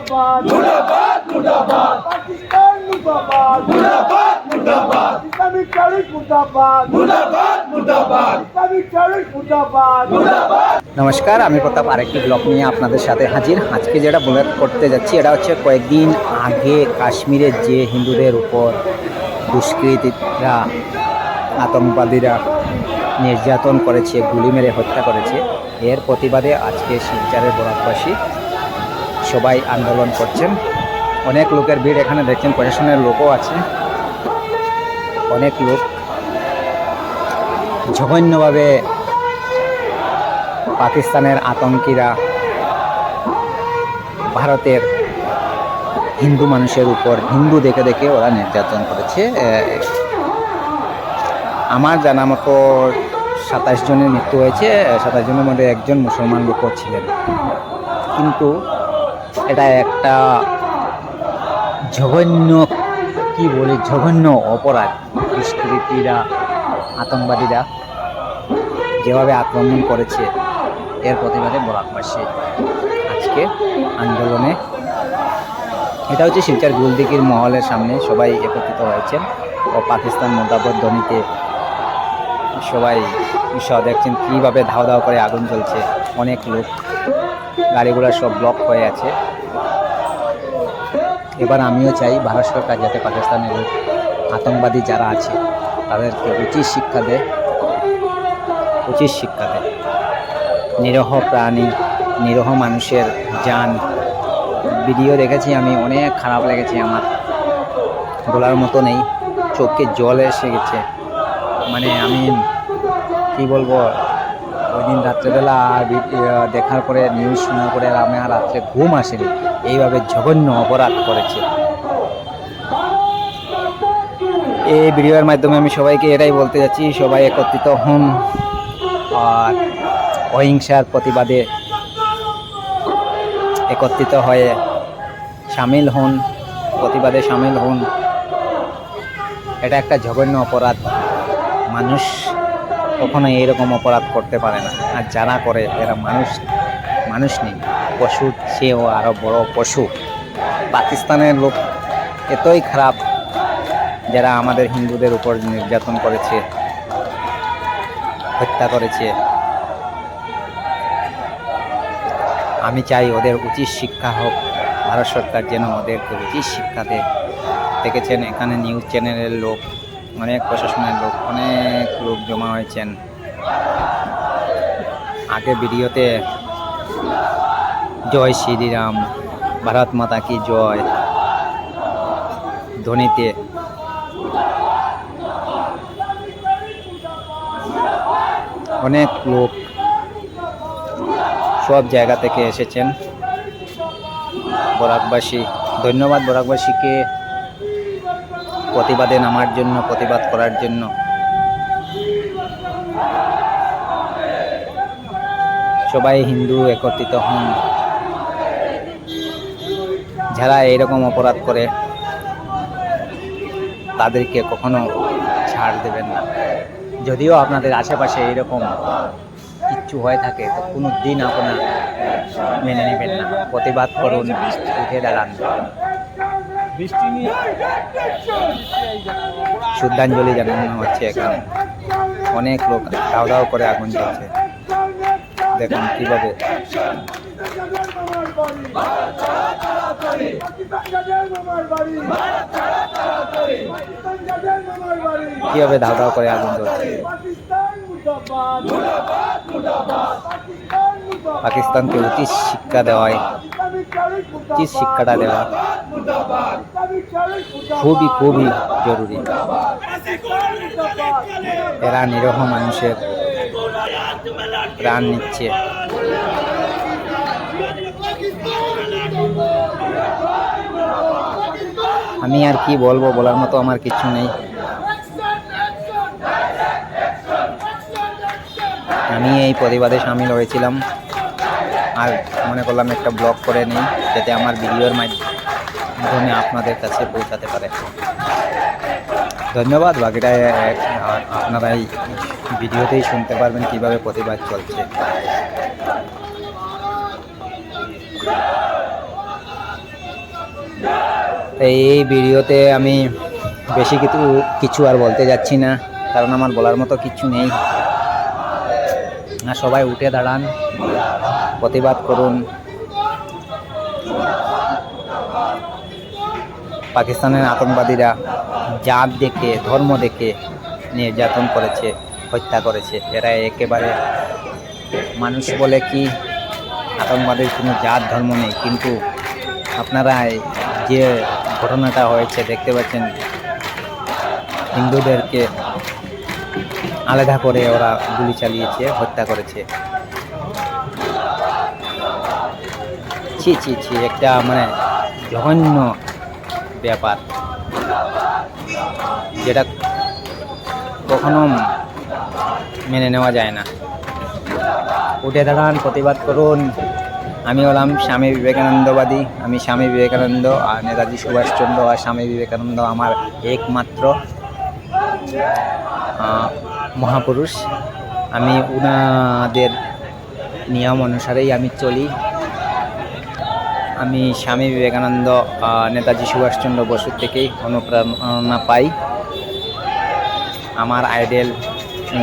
মুর্দাবাদ। মুর্দাবাদ মুর্দাবাদ। পাকিস্তান মুর্দাবাদ। মুর্দাবাদ মুর্দাবাদ। ইসলামিক টেরিস মুর্দাবাদ। মুর্দাবাদ মুর্দাবাদ। ইসলামিক টেরিস মুর্দাবাদ। মুর্দাবাদ। নমস্কার আমি প্রতাপ আরেকটি ব্লগ নিয়ে আপনাদের সাথে হাজির। আজকে যেটা বলে করতে যাচ্ছি এটা হচ্ছে কয়েকদিন আগে কাশ্মীরের যে হিন্দুদের উপর দুষ্কৃতীরা আতঙ্কবাদীরা নির্যাতন করেছে গুলি মেরে হত্যা করেছে এর প্রতিবাদে আজকে শিলচরের বরাকবাসী সবাই আন্দোলন করছেন। অনেক লোকের ভিড় এখানে দেখছেন, প্রশাসনের লোকও আছে। অনেক লোক জঘন্যভাবে পাকিস্তানের আতঙ্কিরা ভারতের হিন্দু মানুষের উপর, হিন্দু দেখে দেখে ওরা নির্যাতন করেছে। আমার জানা মতো সাতাশ জনের মৃত্যু হয়েছে, সাতাশ জনের মধ্যে একজন মুসলমান লোকও ছিলেন। কিন্তু এটা একটা জঘন্য, কি বলি, জঘন্য অপরাধ। দুষ্কৃতীরা, আতঙ্কবাদীরা যেভাবে আক্রমণ করেছে, এর প্রতিবাদে বরাকবাসী আজকে আন্দোলনে। এটা হচ্ছে শিলচর গুলদিকির মহলের সামনে সবাই একত্রিত হয়েছেন ও পাকিস্তান মোর্দাবাদ ধ্বনিতে সবাই বিষয় দেখছেন কীভাবে ধাও ধাও করে আগুন জ্বলছে। অনেক লোক গাড়িগুলো সব ব্লক হয়ে আছে। এবার আমিও চাই ভারত সরকার যাতে পাকিস্তানের আতঙ্কবাদী যারা আছে, তাদেরকে উচিত শিক্ষা দেয়। উচিত শিক্ষা দেয়। নিরহ প্রাণী, নিরহ মানুষের যান। ভিডিও দেখেছি আমি, অনেক খারাপ লেগেছে আমার। বলার মতো নেই। চোখে জল এসে গেছে। মানে আমি কি বলব? ওই দিন রাত্রেবেলা দেখার পরে নিউজ শোনার পরে আমি আর রাত্রে ঘুম আসেনি। এইভাবে জঘন্য অপরাধ করেছে। এই ভিডিওর মাধ্যমে আমি সবাইকে এটাই বলতে যাচ্ছি, সবাই একত্রিত হন আর অহিংসার প্রতিবাদে একত্রিত হয়ে সামিল হন, প্রতিবাদে সামিল হন। এটা একটা জঘন্য অপরাধ। মানুষ কখনো এইরকম অপরাধ করতে পারে না। আর যারা করে, এরা মানুষ মানুষ নেই। পশু চেয়েও আরও বড় পশু। পাকিস্তানের লোক এতই খারাপ, যারা আমাদের হিন্দুদের উপর নির্যাতন করেছে, হত্যা করেছে। আমি চাই ওদের উচিত শিক্ষা হোক। ভারত সরকার যেন ওদেরকে উচিত শিক্ষা দেয়। দেখেছেন এখানে নিউজ চ্যানেলের লোক অনেক প্রশাসনের লোক, অনেক লোক জমা হয়েছেন। আগে ভিডিওতে জয় শ্রীরাম, ভারত মাতা কি জয়, ধ্বনিতে অনেক লোক সব জায়গা থেকে এসেছেন। বরাকবাসী, ধন্যবাদ বরাকবাসীকে। প্রতিবাদে নামার জন্য, প্রতিবাদ করার জন্য। সবাই হিন্দু একত্রিত হন। যারা এইরকম অপরাধ করে, তাদেরকে কখনো ছাড় দেবেন না। যদিও আপনাদের আশেপাশে এইরকম কিচ্ছু হয়ে থাকে, তো কোনো দিন আপনার মেনে নেবেন না। প্রতিবাদ করুন, উঠে দাঁড়ান। শ্রদ্ধাঞ্জলি জানানো হচ্ছে এখানে। অনেক লোক দাও করে আগুন জ্বলছে। দেখুন কীভাবে কীভাবে দাও দাও করে আগুন জ্বলছে। পাকিস্তানকে উচিত শিক্ষা দেওয়ায়, উচিত শিক্ষাটা দেওয়া। খুবই খুবই জরুরি। এরা নিরহ মানুষের প্রাণ নিচ্ছে। আমি আর কি বলব, বলার মতো আমার কিছু নেই। আমি এই প্রতিবাদে সামিল হয়েছিলাম। আর মনে করলাম একটা ব্লগ করে নিই, যাতে আমার ভিডিওর মাধ্যমে আপনাদের কাছে পৌঁছাতে পারে। ধন্যবাদ বাকিটা আপনারা এই ভিডিওতেই শুনতে পারবেন কীভাবে প্রতিবাদ চলছে। এই ভিডিওতে আমি বেশি কিছু কিছু আর বলতে যাচ্ছি না, কারণ আমার বলার মতো কিছু নেই। সবাই উঠে দাঁড়ান, প্রতিবাদ করুন। পাকিস্তানের আতঙ্কবাদীরা জাত দেখে, ধর্ম দেখে নির্যাতন করেছে, হত্যা করেছে। এরা একেবারে মানুষ বলে কি, আতঙ্কবাদের কোনো জাত, ধর্ম নেই। কিন্তু আপনারা যে ঘটনাটা হয়েছে, দেখতে পাচ্ছেন হিন্দুদেরকে আলাদা করে ওরা গুলি চালিয়েছে, হত্যা করেছে। ছি ছি ছি, একটা মানে জঘন্য ব্যাপার। যেটা কখনো মেনে নেওয়া যায় না। উঠে দাঁড়ান, প্রতিবাদ করুন। আমি হলাম স্বামী বিবেকানন্দবাদী। আমি স্বামী বিবেকানন্দ আর নেতাজি সুভাষচন্দ্র আর স্বামী বিবেকানন্দ আমার একমাত্র মহাপুরুষ। আমি উনাদের নিয়ম অনুসারেই আমি চলি। আমি স্বামী বিবেকানন্দ নেতাজি সুভাষচন্দ্র বসুর থেকেই অনুপ্রেরণা পাই। আমার আইডেল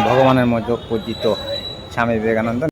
ভগবানের মধ্যে পূজিত স্বামী বিবেকানন্দ।